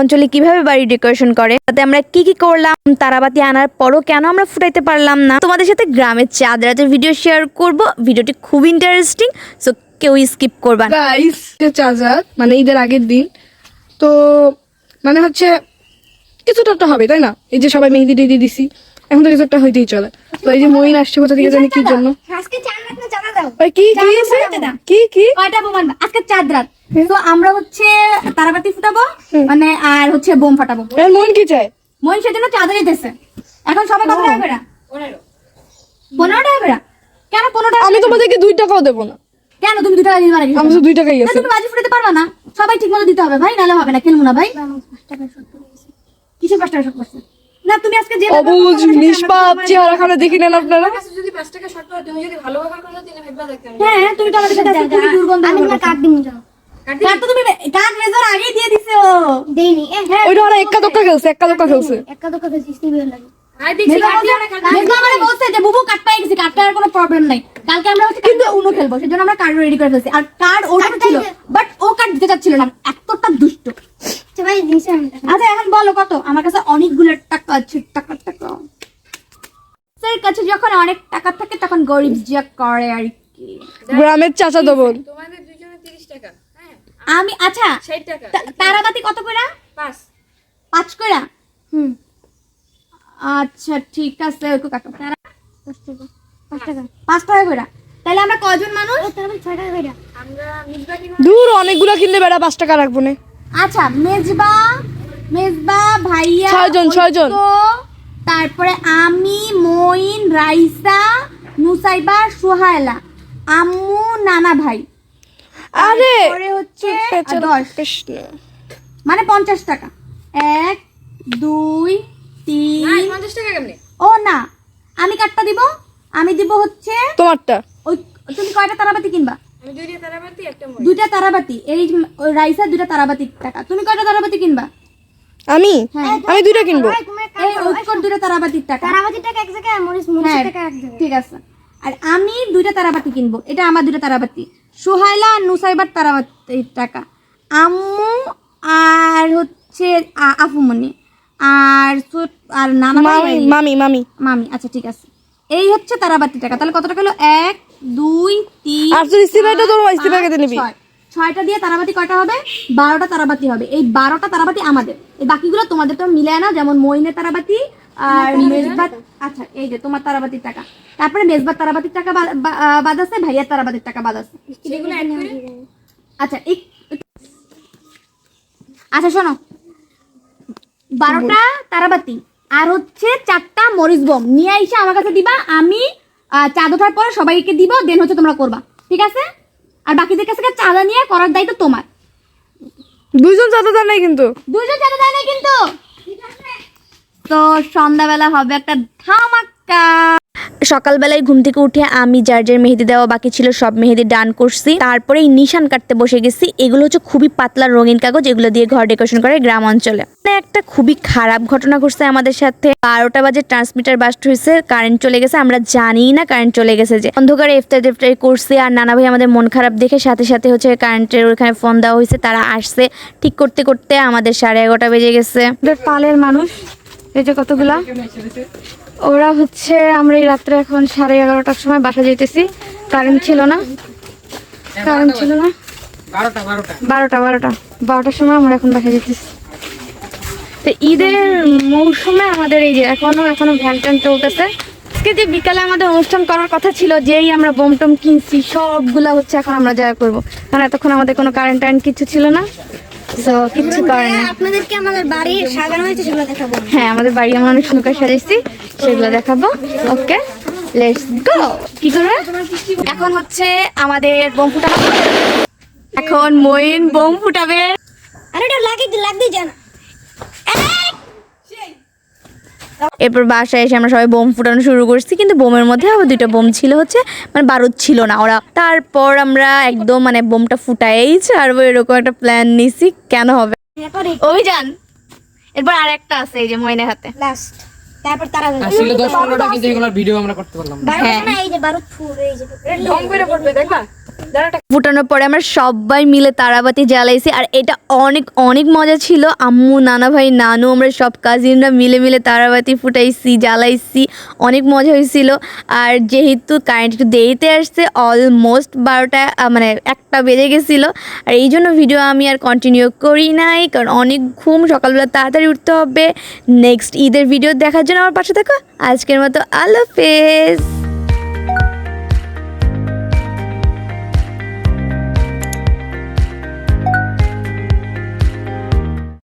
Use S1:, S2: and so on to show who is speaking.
S1: অঞ্চলে কীভাবে বাড়ি ডেকোরেশন করে? তাতে আমরা কি কি করলাম? তারাবাতি আনার পরও কেন আমরা ফুটাইতে পারলাম না? তোমাদের সাথে গ্রামের চাঁদ রাতের ভিডিও শেয়ার করব। ভিডিওটি খুব ইন্টারেস্টিং সো কেউ স্কিপ করবা
S2: চার্জার মানে ঈদের আগের দিন, তো মানে হচ্ছে, কিছুটা তো হবে, তাই না? এই যে সবাই মেহেদি টেহেদি দিছি। এখন তো কিছু একটা হইতেই চলে। তো এই যে মইন আসছে কোথা থেকে জানি কি জন্য।
S3: আজকে চার রাত না জানা দাও।
S2: ভাই, কি কি আছে? কি কি?
S3: কয়টা বোম আজকে চাঁদ রাত। তো আমরা হচ্ছে তারাবাতি ফুটাবো মানে আর হচ্ছে বোম ফাটাবো।
S2: এর মইন কি চায়?
S3: মহিন সেজন্য চাঁদা নিতেছে এখন সবাই কত টাকা বেড়া পনেরো টাকা বেড়া কেন পনেরো টাকা
S2: আমি তোমাদেরকে দুই টাকাও দেবো না।
S3: কেন? তুমি দু টাকা দিতে পারো
S2: আমি তো দুই টাকাই আছে।
S3: তুমি বাজি ফুটাতে পারবা না? সবাই ঠিক মতো দিতে হবে ভাই নাহলে হবে না খেলব না ভাই। কিসের পাঁচ টাকা করছে? না তুমি আজকে যে
S2: অবুজ নিষ্পাপ চেহারা খানা দেখি নেন আপনারা।
S3: হ্যাঁ তুমি তো সাথে আজকে খুবই দুর্গন্ধ আমি দিমু যাও। কার্ড তো তুমি কার্ড রেজার আগেই দিয়ে দিছে ও। দেইনি হ্যাঁ
S2: ওইটা ওরা এক্কা দোক্কা খেলছে এক্কা দোক্কা খেলছে।
S3: একা দোকা খেলছিস তুই বের লাগে। মেঘলা মানে বলছে যে বুবু কাট পেয়ে গেছি কাটটার আর কোনো প্রবলেম নাই। কালকে আমরা হচ্ছে কিন্তু উনো খেলব সেজন্য আমরা কার্ড রেডি করে ফেলছি। আর কার্ড ছিল বাট ও কার্ড দিতে চাচ্ছিল না এতটা দুষ্ট। আচ্ছা এখন বলো কত? আমার কাছে অনেকগুলো টাকা আছে টাকা টাকা। স্যার কাছে যখন অনেক টাকা থাকে তখন গরিব যা করে আর কি।
S2: গ্রামের চাচা দেবো
S3: আমি আচ্ছা তা- তারাবাতি কত করে? পাঁচ। পাঁচ করে? হুম। আচ্ছা ঠিক আছে ওই কাটো পাঁচ টাকা। করে। তাহলে আমরা কজন মানুষ? ছয় টাকা করে।
S2: দূর অনেকগুলো কিনলে বেড়া পাঁচ টাকা রাখব না।
S3: আচ্ছা মেজবা মেজবা ভাইয়া
S2: ছয়জন, ছয়জন।
S3: তারপরে আমি মইন রাইসা নুসাইবা সুহায়লা আম্মু নানা ভাই।
S2: আরে
S3: হচ্ছে দশ। মানে পঞ্চাশ টাকা। এক দুই তিন। পঞ্চাশ টাকা কেমনে? ও না আমি কাটটা দিব। আমি দিব হচ্ছে
S2: তোমারটা।
S3: ওই তুমি কয়টা তারাবাতি কিনবা? দুইটা তারাবাতি এই রাইসা দুইটা তারাবাতি টাকা। তুমি কয়টা তারাবাতি কিনবা?
S2: আমি?
S3: হ্যাঁ।
S2: আমি দুইটা কিনবো।
S3: এই ঐক্যর দুইটা তারাবাতির টাকা?
S4: তারাবাতির টাকা এক জায়গায় মরিচ
S3: হ্যাঁ,
S4: টাকা এক জায়গায়।
S3: ঠিক আছে। আর আমি দুইটা তারাবাতি কিনবো। এটা আমার দুইটা তারাবাতি। সোহাইলা আর নুসাইবার তারাবাতির টাকা। আম্মু আর হচ্ছে আফুমনি। আর আর নানা
S2: মামি মামি মামি।
S3: আচ্ছা ঠিক আছে। এই হচ্ছে তারাবাতি টাকা। তাহলে কত টাকা হলো? এক দুই তিন
S2: আর তোর
S3: পাঁচ,
S2: ইস্তিফা নিবি।
S3: ছয়টা দিয়ে তারাবাতি কয়টা হবে? বারোটা তারাবাতি হবে। এই বারোটা তারাবাতি আমাদের। এই বাকিগুলো তোমাদের তো মিলে না যেমন মইনের তারাবাতি আর মেজবাত আচ্ছা এই যে তোমার তারাবাতির টাকা। তারপরে মেজবাত তারাবাতির টাকা বাদ আছে ভাইয়ার তারাবাতির টাকা বাদ আছে। আচ্ছা এই আচ্ছা শোনো। বারোটা তারাবাতি আর হচ্ছে চারটা মরিচ বোম। নিয়ে এসে আমার কাছে দিবা আমি চাঁদ ওঠার পরে সবাইকে দিব দেন হচ্ছে তোমরা করবা। ঠিক আছে? আর বাকিদের কাছে থেকে চাঁদা নিয়ে করার দায়িত্ব তোমার।
S2: দুজন চাঁদা দেয় নাই কিন্তু।
S3: দুজন চাঁদা দেয় নাই কিন্তু? তো সন্ধ্যাবেলা হবে একটা ধামাক্কা।
S1: সকালবেলায় ঘুম থেকে উঠে আমি যার যার মেহেদি দেওয়া বাকি ছিল সব মেহেদি ডান করছি। তারপরে নিশান কাটতে বসে গেছি। এগুলো হচ্ছে খুবই পাতলা রঙিন কাগজ, এগুলো দিয়ে ঘর ডেকোরেশন করে গ্রাম অঞ্চলে। মানে একটা খুবই খারাপ ঘটনা ঘটছে আমাদের সাথে। বারোটা বাজে ট্রান্সমিটার বাস্ট হয়েছে, কারেন্ট চলে গেছে, আমরা জানি না কারেন্ট চলে গেছে যে। অন্ধকারে ইফতার টেফতারি করছি আর নানা ভাই আমাদের মন খারাপ দেখে সাথে সাথে হচ্ছে কারেন্টের ওখানে ফোন দেওয়া হয়েছে, তারা আসছে। ঠিক করতে করতে আমাদের সাড়ে এগারোটা বেজে গেছে।
S5: পালের মানুষ, এই যে কতগুলা? ওরা হচ্ছে আমরা এই রাত্রে এখন সাড়ে এগারোটার সময় বাসা যেতেছি কারেন্ট ছিল না। কারেন্ট ছিল না। বারোটা বারোটা। বারোটার সময় আমরা এখন বাসা যেতেছি তো ঈদের মৌসুমে আমাদের এই যে এখনও এখনও ভ্যান ট্যান চলতেছে। আজকে যে বিকালে আমাদের অনুষ্ঠান করার কথা ছিল যেই আমরা বোম টোম কিনছি সবগুলা হচ্ছে এখন আমরা যা করব। কারণ এতক্ষণ আমাদের কোনো কারেন্ট টারেন্ট কিছু ছিল না। তো কিচ্ছু করার নেই।
S4: আপনাদেরকে আমাদের বাড়ি সাজানো হয়েছে সেগুলো দেখাবো।
S5: হ্যাঁ আমাদের বাড়ি আমরা অনেক সুন্দর সাজাইছি সেগুলো দেখাবো। ওকে লেটস গো কি করবে?
S3: এখন হচ্ছে আমাদের বোম এখন মইন বোম ফুটাবে।
S4: আরে এটা লাগে দিন লাগিয়ে
S1: এরপর বাসায় এসে আমরা সবাই বোম ফুটানো শুরু করছি কিন্তু বোমের মধ্যে আবার দুইটা বোম ছিল হচ্ছে মানে বারুদ ছিল না ওরা। তারপর আমরা একদম মানে বোমটা ফুটাই ছাড়বো এরকম একটা প্ল্যান নিছি কেন হবে? অভিযান! এরপর আর একটা আছে এই যে মইনের হাতে।
S4: লাস্ট তারপর তারা
S6: আসলে দশ পনেরোটা কিন্তু এগুলোর ভিডিও আমরা করতে পারলাম না।
S4: বারো এই যে বারো ফুল এই যে।
S2: ঢং করে পড়বে দেখবা
S3: ফুটানোর পরে আমরা সবাই মিলে তারাবাতি জ্বালাইছি, আর এটা অনেক অনেক মজা ছিল। আম্মু, নানা ভাই, নানু, আমরা সব কাজিনরা মিলে মিলে তারাবাতি ফুটাইছি, জ্বালাইছি, অনেক মজা হয়েছিল। আর যেহেতু কারেন্ট একটু দেরিতে আসছে অলমোস্ট বারোটা মানে একটা বেজে গেছিল। আর এই জন্য ভিডিও আমি আর কন্টিনিউ করি নাই, কারণ অনেক ঘুম, সকালবেলা তাড়াতাড়ি উঠতে হবে। নেক্সট ঈদের ভিডিও দেখার জন্য আমার পাশে থাকো। আজকের মতো আল্লাহ হাফেজ।